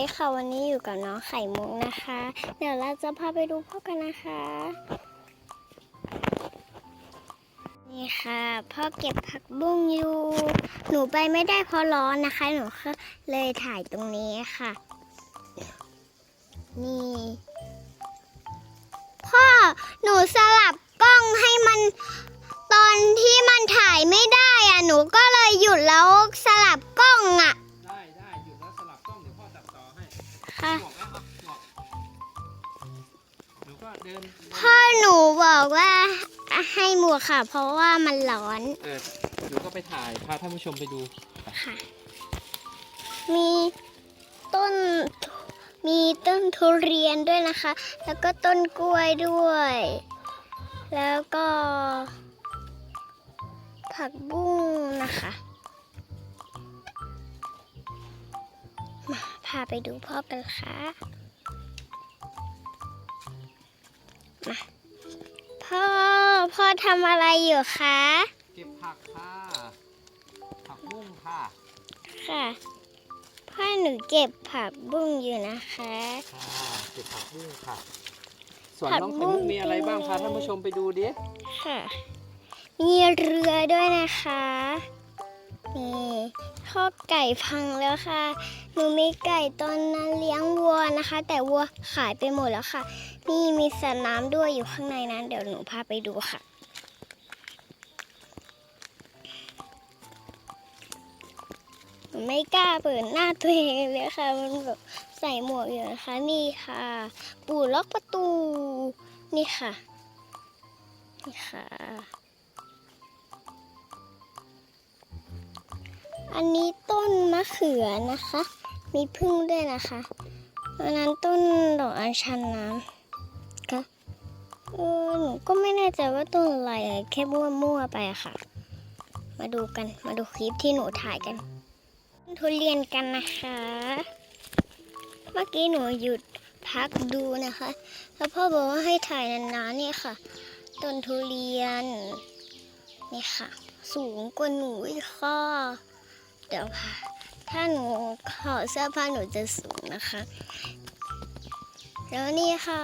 ดีค่ะวันนี้อยู่กับน้องไข่มุกนะคะ เดี๋ยวเราจะพาไปดูพ่อกันนะคะ นี่ค่ะ พ่อเก็บผักบุ้งอยู่ หนูไปไม่ได้เพราะร้อนนะคะ หนูก็เลยถ่ายตรงนี้ค่ะ นี่ พ่อหนูสลับกล้องให้มันตอนที่มันถ่ายไม่ได้อะหนูก็เลยหยุดแล้วสลับกล้องอะ ค่ะ พ่อหนูบอกว่าให้หมวกค่ะ เพราะว่ามันร้อนเออหนูก็ไปถ่ายพาท่านผู้ชมไปดู ค่ะ มีต้น มีต้นทุเรียนด้วยนะคะ แล้วก็ต้นกล้วยด้วย แล้วก็ ผักบุ้งนะคะ มาาไปดูพ่อกันค่ะมาพ่อ พ่อทำอะไรอยู่คะ เก็บผักค่ะ ผักบุ้งค่ะ ค่ะ พ่อหนูเก็บผักบุ้งอยู่นะคะ ค่ะเก็บผักบุ้งค่ะ ส่วนผักน้องบุ้ไข่งมุกมีอะไรบ้างพาท่านผู้ชมไปดูดิ ค่ะ มีเรือด้วยนะคะ นี่ข้อไก่พังแล้วค่ะ หนูมีไก่ตอนนั้นเลี้ยงวัวนะคะ แต่วัวขายไปหมดแล้วค่ะ นี่มีสระน้ำด้วยอยู่ข้างในนั้น เดี๋ยวหนูพาไปดูค่ะหนูไม่กล้าเปิดหน้าตัวเองเลยค่ะ มันแบบใส่หมวกอยู่นะคะ นี่ค่ะ ปู่ล็อกประตู นี่ค่ะ นี่ค่ะ อันนี้ต้นมะเขือนะคะ มีพึ่งด้วยนะคะอันนั้นต้นดอกอัญชันน้ำค่ะเออหนูก็ไม่แน่ใจว่าต้นอะไรแค่มั่วๆไปอะค่ะ มาดูกันมาดูคลิปที่หนูถ่ายกันทุเรียนกันนะคะ เมื่อกี้หนูหยุดพักดูนะคะ แล้วพ่อบอกว่าให้ถ่ายนานๆนี่ค่ะ ต้นทุเรียนนี่ค่ะ สูงกว่าหนูอีกค่ะ เดี๋ยวค่ะถ้าหนูขอดเสื้อผ้าหนูจะสูงนะคะ แล้วนี่ค่ะ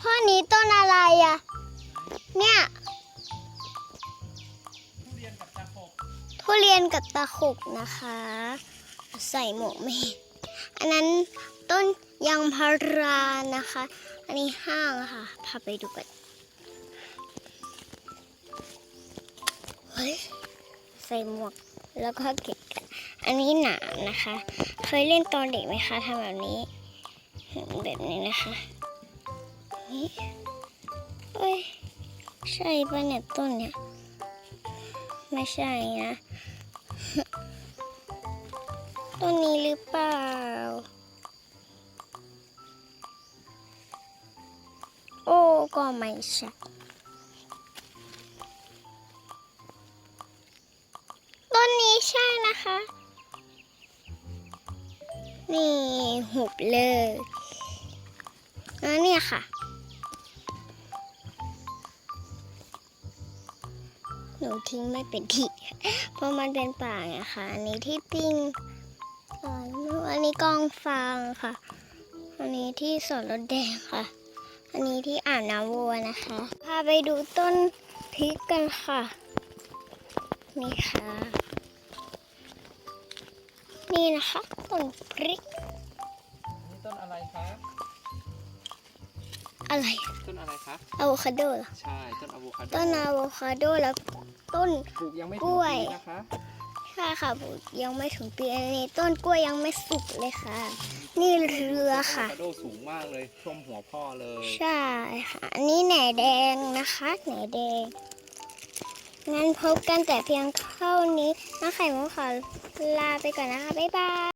พ่อนี้ต้นอะไรอะเนี่ยทุเรียนกับตะขบทุเรียนกับตะขบนะคะ ใส่หมวกไม่เห็นอันนั้นต้นยางพารานะคะ อันนี้ห้างค่ะ พาไปดูกันเฮ้ยใส่หมวก แล้วก็เก็บอันนี้หนามนะคะ เคยเล่นตอนเด็กไหมคะทำแบบนี้ แบบนี้นะคะนี่เอ้ยใช่ปะเนี่ยต้นเนี่ย ไม่ใช่นะต้นนี้หรือเปล่า โอ้ก็ไม่ใช่ นะคะ นี่หุบเลยแล้วเนี่ยค่ะ หนูทิ้งไม่เป็นที่ เพราะมันเป็นป่าไงค่ะอันนี้ที่ปิ้งอันนี้กองฟางค่ะ อันนี้ที่สวนรถแดงค่ะ อันนี้ที่อ่านน้ำวัวนะคะ พาไปดูต้นพริกกันค่ะ นี่ค่ะ นี่นะคะต้นพริก นี่ต้นอะไรคะอะไร ต้นอะไรคะอะโวคาโดเหรอ ใช่ ต้นอะโวคาโดต้นอะโวคาโดแล้วต้น ปลูกยังไม่กถึล้งวย ปีนะคะใช่ค่ะปลูกยังไม่ถึงปีอันนี้ต้นกล้วยยังไม่สุกเลยค่ะ นี่เรือค่ะอะโวคาโดสูงมากเลยท่วมหัวพ่อเลยใช่ค่ะอันนี้แหน่แดงนะคะแหน่แดง งั้นพบกันแต่เพียงเท่านี้น้าไข่มุกขอ ลาไปก่อนนะคะ บ๊ายบาย